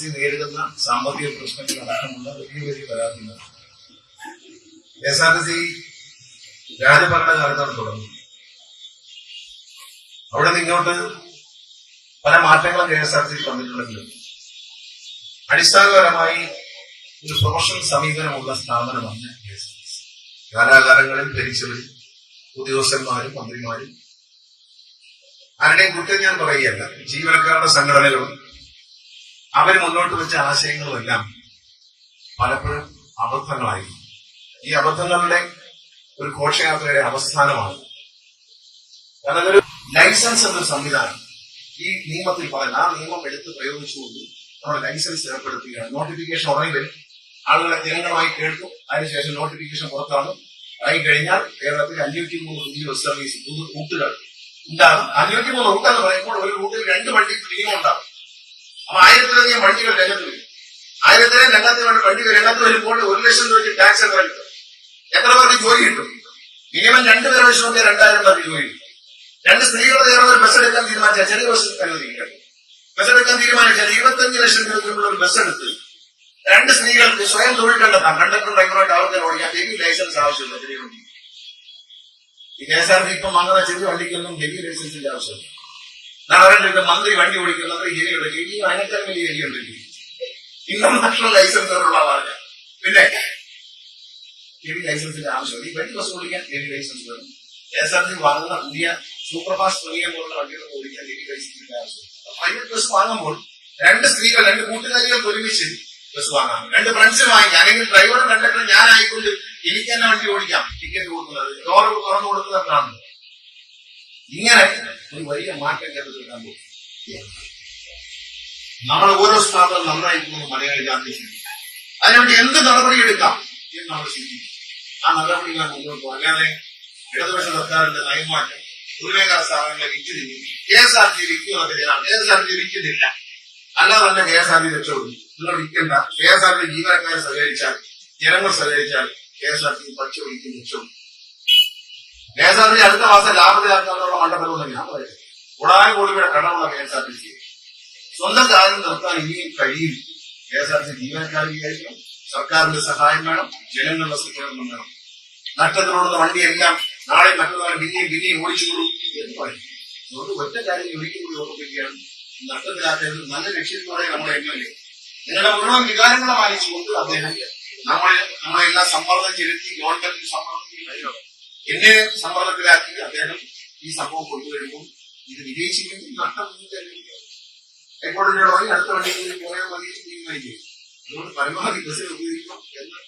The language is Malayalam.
സി നേരിടുന്ന സാമ്പത്തിക പ്രശ്നങ്ങൾ അടക്കമുള്ള വലിയ വലിയ പരാതികൾ K S R T C രാജഭരണ കാലത്താണ് തുടങ്ങുന്നത്. അവിടെ നിങ്ങോട്ട് പല മാറ്റങ്ങളും K S R T C വന്നിട്ടുണ്ടെങ്കിലും അടിസ്ഥാനപരമായി ഒരു പ്രൊഫഷണൽ സമീപനമുള്ള സ്ഥാപനമാണ് K S R T C. കാലാകാലങ്ങളിൽ ഭരിച്ചവരും ഉദ്യോഗസ്ഥന്മാരും മന്ത്രിമാരും ആരുടെയും കുറ്റം ഞാൻ പറയുകയല്ല. ജീവനക്കാരുടെ സംഘടനകളും അവർ മുന്നോട്ട് വെച്ച ആശയങ്ങളുമെല്ലാം പലപ്പോഴും അബദ്ധങ്ങളായി. ഈ അബദ്ധങ്ങളുടെ ഒരു ഘോഷയാത്രയുടെ അവസാനമാണ്. കാരണം അതൊരു ലൈസൻസ് എന്നൊരു സംവിധാനം. ഈ നിയമത്തിൽ പറയുന്ന ആ നിയമം എടുത്ത് പ്രയോഗിച്ചുകൊണ്ട് നമ്മുടെ ലൈസൻസ് ഏർപ്പെടുത്തുകയാണ് നോട്ടിഫിക്കേഷൻ ഉടനെ വരും. ആളുകളെ ജനങ്ങളുമായി കേൾക്കും. അതിനുശേഷം നോട്ടിഫിക്കേഷൻ പുറത്താണ് ആയി കഴിഞ്ഞാൽ കേരളത്തിൽ അഞ്ഞൂറ്റി മൂന്ന് പുതിയ ബസ് സർവീസ് പുതു- റൂട്ടുകൾ ഉണ്ടാകും. അഞ്ഞൂറ്റി മൂന്ന് റൂട്ട് എന്ന് പറയുമ്പോൾ ഒരു റൂട്ടിൽ രണ്ട് വണ്ടി ഫ്രീ ഉണ്ടാകും. അപ്പൊ ആയിരത്തിലധികം വണ്ടികൾ രംഗത്ത് വരും. ആയിരത്തിലും രംഗത്ത് വേണ്ട വണ്ടികൾ രംഗത്ത് വരുമ്പോൾ ഒരു ലക്ഷം രൂപയ്ക്ക് ടാക്സ് എത്ര കിട്ടും. എത്ര പേർക്ക് ജോലി കിട്ടും? മിനിമം രണ്ടുപേരെ ലക്ഷം രണ്ടായിരം പേർക്ക് ജോലി കിട്ടും. രണ്ട് സ്ത്രീകൾ ചേർന്ന് ഒരു ബസ് എടുക്കാൻ തീരുമാനിച്ചാൽ ചെറിയ ബസ് അനുവദിക്കണം ബസ് എടുക്കാൻ തീരുമാനിച്ചാൽ ഇരുപത്തഞ്ച് ലക്ഷം രൂപയ്ക്കുള്ള ഒരു ബസ് എടുത്ത് രണ്ട് സ്ത്രീകൾക്ക് സ്വയം തൊഴിൽ കണ്ടെത്താം. കണ്ടക്ടർ ഡ്രൈവറായിട്ട് അവർക്ക് ഓടിക്കാൻ ഹെവി ലൈസൻസ് ആവശ്യമില്ല ചെറിയ വണ്ടി. ഈ കെ എസ് ആർ ടി ഇപ്പം വാങ്ങുന്ന ചെറിയ വണ്ടിക്കൊന്നും ഹെവി ലൈസൻസിന്റെ ആവശ്യമില്ല. നാളെ മന്ത്രി വണ്ടി ഓടിക്കുന്നത് ഹെവി ഇനി അതിനേക്കാൾ വലിയ ഹെവി ഉണ്ട്. ഇന്റർനാഷണൽ ലൈസൻസ് ഉള്ള പറഞ്ഞ പിന്നെ ഹെവി ലൈസൻസിന്റെ ആവശ്യമില്ല ഈ വണ്ടി ബസ് ഓടിക്കാൻ ഹെവി ലൈസൻസ് വേണം? കെ എസ് ആർ ടി വാങ്ങുന്ന പുതിയ സൂപ്പർ ഫാസ്റ്റ് പ്രീമിയം പോലുള്ള വണ്ടികൾ ഓടിക്കാൻ ഹെവി ലൈസൻസിന്റെ ആവശ്യമില്ല പ്രൈവറ്റ് ബസ് വാങ്ങുമ്പോൾ രണ്ട് സ്ത്രീകൾ രണ്ട് കൂട്ടുകാരികൾ ഒരുമിച്ച് ബസ് വാങ്ങാം. രണ്ട് ഫ്രണ്ട്സ് വാങ്ങിക്കാം. അല്ലെങ്കിൽ ഡ്രൈവറും കണ്ടക്ടറും ഞാനായിക്കൊണ്ട് എനിക്ക് തന്നെ വണ്ടി ഓടിക്കാം. ടിക്കറ്റ് കൊടുക്കുന്നത്. ഡോർ തുറന്നു കൊടുക്കുന്നതാണ് ഇങ്ങനെ ഒരു വലിയ മാറ്റം കേരളത്തിൽ നമ്മൾ ഓരോ സ്ഥാപനം നന്നായിരിക്കുന്നു മലയാളി ജാതി അതിനുവേണ്ടി എന്ത് നടപടി എടുക്കാം എന്ന് നമ്മൾ ചിന്തിക്കും. ആ നടപടികൾ മുന്നോട്ട് അല്ലാതെ ഇടതുപക്ഷ സർക്കാരിന്റെ നയമാറ്റം ദുർവേഗ സ്ഥാപനങ്ങളെ വിറ്റ് തിരിഞ്ഞു കെ എസ് ആർ ടി വിൽക്കുന്നതിനാണ് കെ എസ് ആർ ടി വിൽക്കുന്നില്ല. അല്ലാതെ തന്നെ കെ എസ് ആർ ടി രക്ഷപ്പെടുന്നു നിങ്ങൾ വിൽക്കണ്ട. കെ എസ് ആർ ടി ജീവനക്കാരെ സഹകരിച്ചാൽ ജനങ്ങൾ സഹകരിച്ചാൽ കെ എസ് ആർ ടി പക്ഷെ ഒഴിക്കും രക്ഷപ്പെടും കെ എസ് ആർ ടി അടുത്ത മാസം ലാഭത്തിലാക്കാനുള്ള മണ്ഡലം ഞാൻ പറയുന്നത് കൂടാതെ കോടി രൂപയുടെ കടമുള്ള K S R T C സ്വന്തം കാര്യം നിർത്താൻ ഇനിയും കഴിയും. കെ എസ് ആർ ടി ജീവനക്കാർ വിചാരിക്കണം സർക്കാരിന്റെ സഹായം വേണം. ജനങ്ങളുടെ സഹകരണം വേണം. നഷ്ടത്തിലോടുന്ന വണ്ടിയെല്ലാം നാളെ മറ്റന്നാൾ പിന്നെയും പിന്നെയും ഓടിച്ചുകൊള്ളൂ എന്ന് പറയും. അതുകൊണ്ട് ഒറ്റ കാര്യം ഒരിക്കലും കൂടി ഓർമ്മിപ്പിക്കുകയാണ്. നഷ്ടത്തിലാക്കരുത്. നല്ല ലക്ഷ്യത്തോടെ നമ്മുടെ എം എൽ എ. നിങ്ങളുടെ മുഴുവൻ വികാരങ്ങളെ മാനിച്ചുകൊണ്ട് അദ്ദേഹം നമ്മളെ നമ്മളെല്ലാം സമ്മർദ്ദം ചെലുത്തി ഗവൺമെന്റിന് സമ്മർദ്ദം ചെലുത്തി. എന്നെ സമ്മർദ്ദത്തിലാക്കി അദ്ദേഹം ഈ സംഭവം കൊണ്ടുവരുമ്പോൾ ഇത് വിജയിച്ചില്ലെങ്കിൽ നഷ്ടം എപ്പോഴും അടുത്ത വണ്ടിയിൽ പോയാൽ മതി തീരുമാനിക്കും. അതുകൊണ്ട് പരമാവധി ബസ്സിൽ ഉപയോഗിക്കണം എന്ന്.